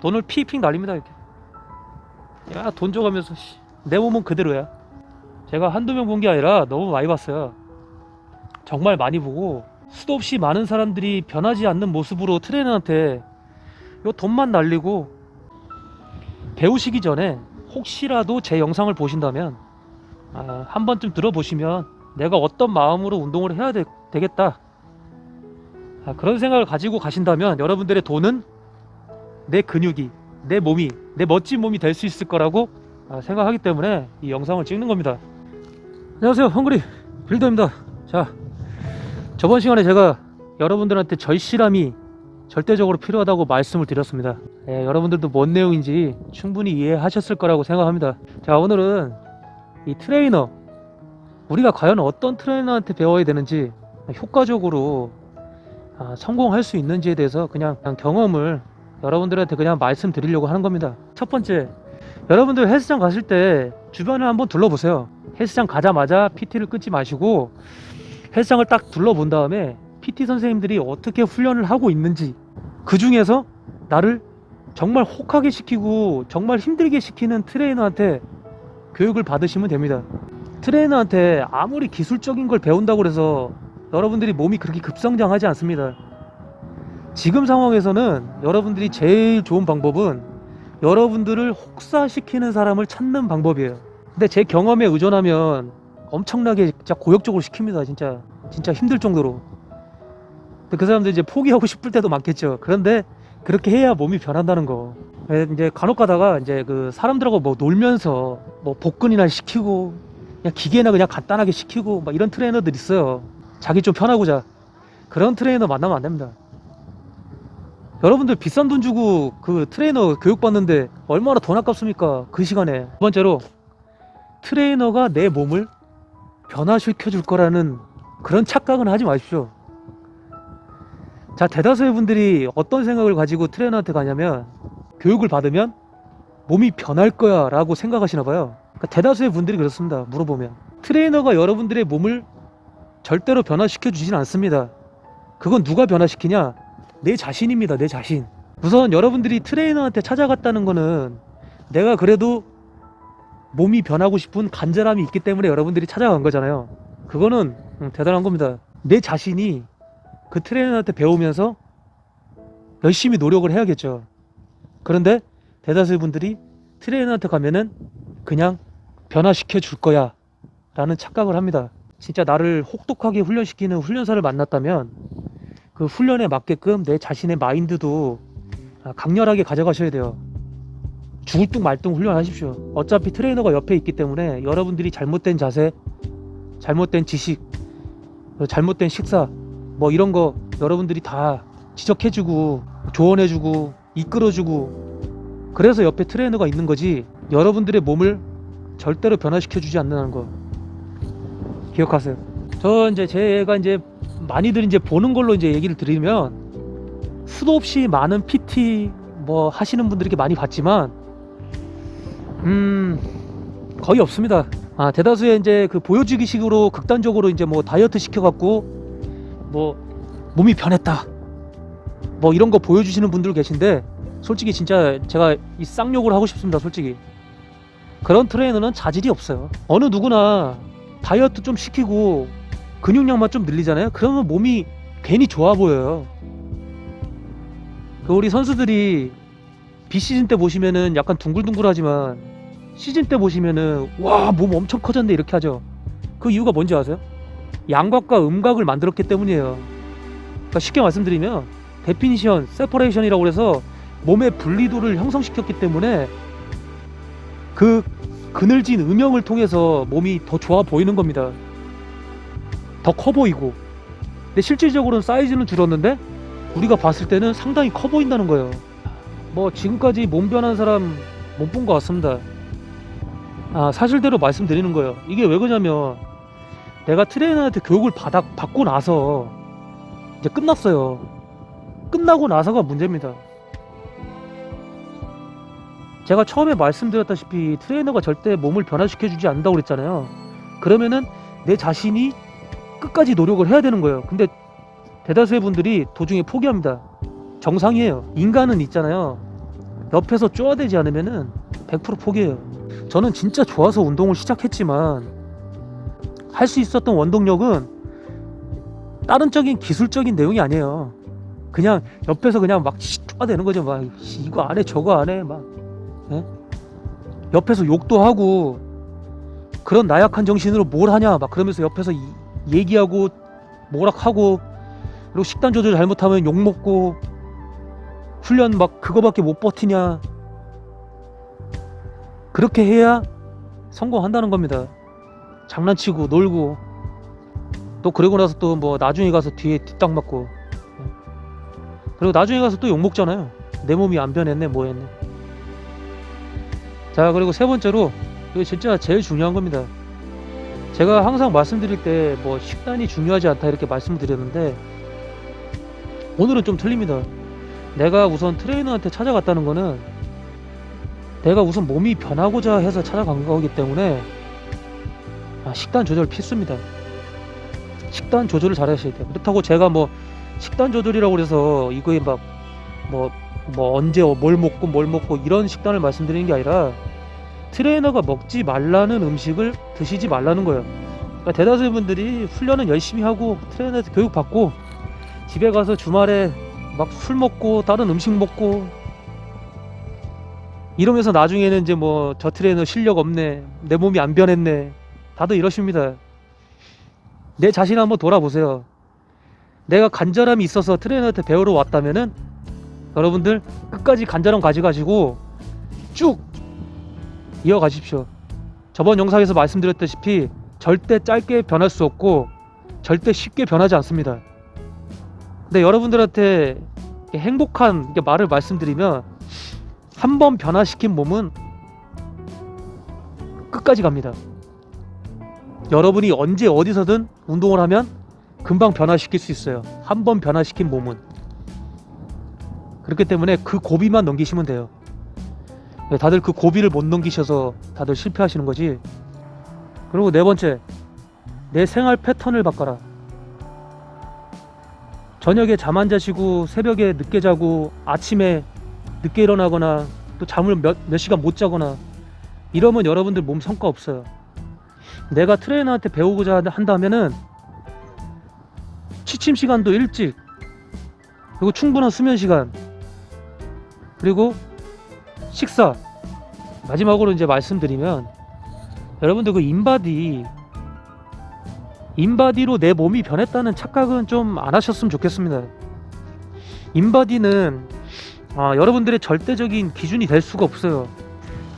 돈을 픽픽 날립니다 이렇게. 야 돈 줘가면서 씨, 내 몸은 그대로야. 제가 한두 명 본 게 아니라 너무 많이 봤어요. 정말 많이 보고 수도 없이 많은 사람들이 변하지 않는 모습으로 트레이너한테 요 돈만 날리고 배우시기 전에 혹시라도 제 영상을 보신다면 아, 한 번쯤 들어보시면 내가 어떤 마음으로 운동을 해야 되, 겠다. 아, 그런 생각을 가지고 가신다면 여러분들의 돈은 내 근육이 내 몸이 내 멋진 몸이 될 수 있을 거라고 아, 생각하기 때문에 이 영상을 찍는 겁니다. 안녕하세요 헝그리 빌더입니다. 자 저번 시간에 제가 여러분들한테 절실함이 절대적으로 필요하다고 말씀을 드렸습니다. 예, 여러분들도 뭔 내용인지 충분히 이해하셨을 거라고 생각합니다. 자 오늘은 이 트레이너 우리가 과연 어떤 트레이너한테 배워야 되는지 효과적으로 아, 성공할 수 있는지에 대해서 그냥, 그냥 경험을 여러분들한테 그냥 말씀드리려고 하는 겁니다. 첫 번째, 여러분들 헬스장 가실 때 주변을 한번 둘러보세요. 헬스장 가자마자 PT를 끊지 마시고 헬스장을 딱 둘러본 다음에 PT 선생님들이 어떻게 훈련을 하고 있는지 그 중에서 나를 정말 혹하게 시키고 정말 힘들게 시키는 트레이너한테 교육을 받으시면 됩니다. 트레이너한테 아무리 기술적인 걸 배운다고 해서 여러분들이 몸이 그렇게 급성장하지 않습니다. 지금 상황에서는 여러분들이 제일 좋은 방법은 여러분들을 혹사시키는 사람을 찾는 방법이에요. 근데 제 경험에 의존하면 엄청나게 진짜 고역적으로 시킵니다. 진짜 진짜 힘들 정도로. 그 사람들 이제 포기하고 싶을 때도 많겠죠. 그런데 그렇게 해야 몸이 변한다는 거. 예, 이제 간혹 가다가 이제 그 사람들하고 뭐 놀면서 뭐 복근이나 시키고 그냥 기계나 그냥 간단하게 시키고 막 이런 트레이너들 있어요. 자기 좀 편하고자 그런 트레이너 만나면 안 됩니다. 여러분들 비싼 돈 주고 그 트레이너 교육 받는데 얼마나 돈 아깝습니까? 그 시간에. 두 번째로 트레이너가 내 몸을 변화시켜 줄 거라는 그런 착각은 하지 마십시오. 자, 대다수의 분들이 어떤 생각을 가지고 트레이너한테 가냐면 교육을 받으면 몸이 변할 거야 라고 생각하시나 봐요. 그러니까 대다수의 분들이 그렇습니다. 물어보면. 트레이너가 여러분들의 몸을 절대로 변화시켜 주진 않습니다. 그건 누가 변화시키냐? 내 자신입니다. 내 자신. 우선 여러분들이 트레이너한테 찾아갔다는 거는 내가 그래도 몸이 변하고 싶은 간절함이 있기 때문에 여러분들이 찾아간 거잖아요. 그거는 음, 대단한 겁니다. 내 자신이 그 트레이너한테 배우면서 열심히 노력을 해야겠죠. 그런데 대다수의 분들이 트레이너한테 가면은 그냥 변화시켜 줄 거야 라는 착각을 합니다. 진짜 나를 혹독하게 훈련시키는 훈련사를 만났다면 그 훈련에 맞게끔 내 자신의 마인드도 아, 강렬하게 가져가셔야 돼요. 죽을 둥말둥 훈련하십시오. 어차피 트레이너가 옆에 있기 때문에 여러분들이 잘못된 자세, 잘못된 지식, 어, 잘못된 식사, 뭐 이런 거 여러분들이 다 지적해주고 조언해주고 이끌어주고 그래서 옆에 트레이너가 있는 거지 여러분들의 몸을 절대로 변화시켜주지 않는다는 거 기억하세요. 저 이제 제가 이제 많이들 이제 보는 걸로 이제 얘기를 드리면 수도 없이 많은 PT 뭐 하시는 분들 이렇게 많이 봤지만 음 거의 없습니다. 아 대다수의 이제 그 보여주기식으로 극단적으로 이제 뭐 다이어트 시켜갖고 뭐 몸이 변했다 뭐 이런 거 보여주시는 분들 계신데 솔직히 진짜 제가 이 쌍욕을 하고 싶습니다. 솔직히 그런 트레이너는 자질이 없어요. 어느 누구나 다이어트 좀 시키고 근육량만 좀 늘리잖아요. 그러면 몸이 괜히 좋아 보여요. 그 우리 선수들이 비시즌 때 보시면은 약간 둥글둥글하지만 시즌 때 보시면은 와 몸 엄청 커졌네 이렇게 하죠. 그 이유가 뭔지 아세요? 양각과 음각을 만들었기 때문이에요. 그러니까 쉽게 말씀드리면 데피니션, 세퍼레이션이라고 해서 몸의 분리도를 형성시켰기 때문에 그 그늘진 음영을 통해서 몸이 더 좋아 보이는 겁니다. 더 커 보이고. 근데 실질적으로는 사이즈는 줄었는데 우리가 봤을 때는 상당히 커 보인다는 거예요. 뭐 지금까지 몸 변한 사람 못 본 것 같습니다. 아 사실대로 말씀드리는 거예요. 이게 왜 그러냐면 내가 트레이너한테 교육을 받아, 받고 나서 이제 끝났어요. 끝나고 나서가 문제입니다. 제가 처음에 말씀드렸다시피 트레이너가 절대 몸을 변화시켜 주지 않는다고 그랬잖아요. 그러면은 내 자신이 끝까지 노력을 해야 되는 거예요. 근데 대다수의 분들이 도중에 포기합니다. 정상이에요. 인간은 있잖아요. 옆에서 쪼아대지 않으면은 100% 포기해요. 저는 진짜 좋아서 운동을 시작했지만 할 수 있었던 원동력은 다른 적인 기술적인 내용이 아니에요. 그냥 옆에서 그냥 막 쪼아대는 거죠. 막 씨, 이거 안 해, 저거 안 해, 막 예? 옆에서 욕도 하고 그런 나약한 정신으로 뭘 하냐, 막 그러면서 옆에서 이- 얘기하고 뭐락하고 그리고 식단 조절 잘못하면 욕 먹고 훈련 막 그거밖에 못 버티냐 그렇게 해야 성공한다는 겁니다. 장난치고 놀고 또 그러고 나서 또 뭐 나중에 가서 뒤에 뒷땅 맞고 그리고 나중에 가서 또 욕 먹잖아요. 내 몸이 안 변했네 뭐 했네. 자 그리고 세 번째로 이거 진짜 제일 중요한 겁니다. 제가 항상 말씀드릴 때 뭐 식단이 중요하지 않다 이렇게 말씀드렸는데 오늘은 좀 틀립니다. 내가 우선 트레이너한테 찾아갔다는 거는 내가 우선 몸이 변하고자 해서 찾아간 거기 때문에 아, 식단 조절 필수입니다. 식단 조절을 잘 하셔야 돼요. 그렇다고 제가 뭐 식단 조절이라고 그래서 이거에 막 뭐뭐 언제 뭘 먹고 뭘 먹고 이런 식단을 말씀드리는 게 아니라 트레이너가 먹지 말라는 음식을 드시지 말라는 거예요. 그러니까 대다수의 분들이 훈련은 열심히 하고 트레이너한테 교육 받고 집에 가서 주말에 막 술 먹고 다른 음식 먹고 이러면서 나중에는 이제 뭐 저 트레이너 실력 없네 내 몸이 안 변했네 다들 이러십니다 내 자신 한번 돌아보세요 내가 간절함이 있어서 트레이너한테 배우러 왔다면은 여러분들 끝까지 간절함 가져가지고 쭉 이어가십시오 저번 영상에서 말씀드렸다시피 절대 짧게 변할 수 없고 절대 쉽게 변하지 않습니다 근데 여러분들한테 행복한 말을 말씀드리면 한 번 변화시킨 몸은 끝까지 갑니다. 여러분이 언제 어디서든 운동을 하면 금방 변화시킬 수 있어요. 한 번 변화시킨 몸은 그렇기 때문에 그 고비만 넘기시면 돼요. 네, 다들 그 고비를 못 넘기셔서 다들 실패하시는 거지. 그리고 네 번째, 내 생활 패턴을 바꿔라. 저녁에 잠 안 자시고 새벽에 늦게 자고 아침에 늦게 일어나거나 또 잠을 몇, 몇 시간 못 자거나 이러면 여러분들 몸 성과 없어요. 내가 트레이너한테 배우고자 한다면은 취침 시간도 일찍 그리고 충분한 수면 시간 그리고 식사 마지막으로 이제 말씀드리면 여러분들 그 인바디 인바디로 내 몸이 변했다는 착각은 좀 안 하셨으면 좋겠습니다. 인바디는 아, 여러분들의 절대적인 기준이 될 수가 없어요.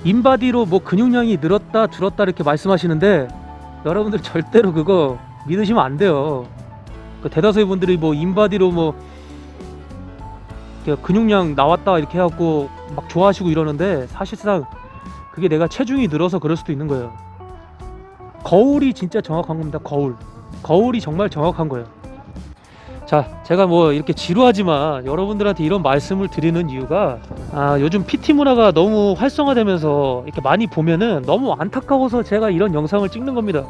인바디로 뭐 근육량이 늘었다 줄었다 이렇게 말씀하시는데 여러분들 절대로 그거 믿으시면 안 돼요. 그 대다수의 분들이 뭐 인바디로 뭐 근육량 나왔다 이렇게 해갖고 막 좋아하시고 이러는데 사실상 그게 내가 체중이 늘어서 그럴 수도 있는 거예요. 거울이 진짜 정확한 겁니다. 거울. 거울이 정말 정확한 거예요. 자, 제가 뭐 이렇게 지루하지만 여러분들한테 이런 말씀을 드리는 이유가 아, 요즘 PT 문화가 너무 활성화되면서 이렇게 많이 보면은 너무 안타까워서 제가 이런 영상을 찍는 겁니다.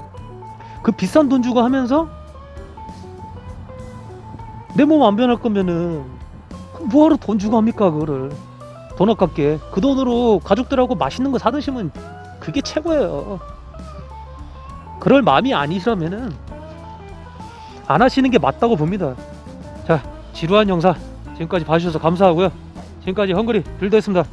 그 비싼 돈 주고 하면서 내 몸 안 변할 거면은 그 뭐하러 돈 주고 합니까 그거를 돈 아깝게 그 돈으로 가족들하고 맛있는 거 사 드시면 그게 최고예요. 그럴 마음이 아니시라면은 안 하시는 게 맞다고 봅니다. 자, 지루한 영상 지금까지 봐주셔서 감사하고요. 지금까지 헝그리 빌더였습니다.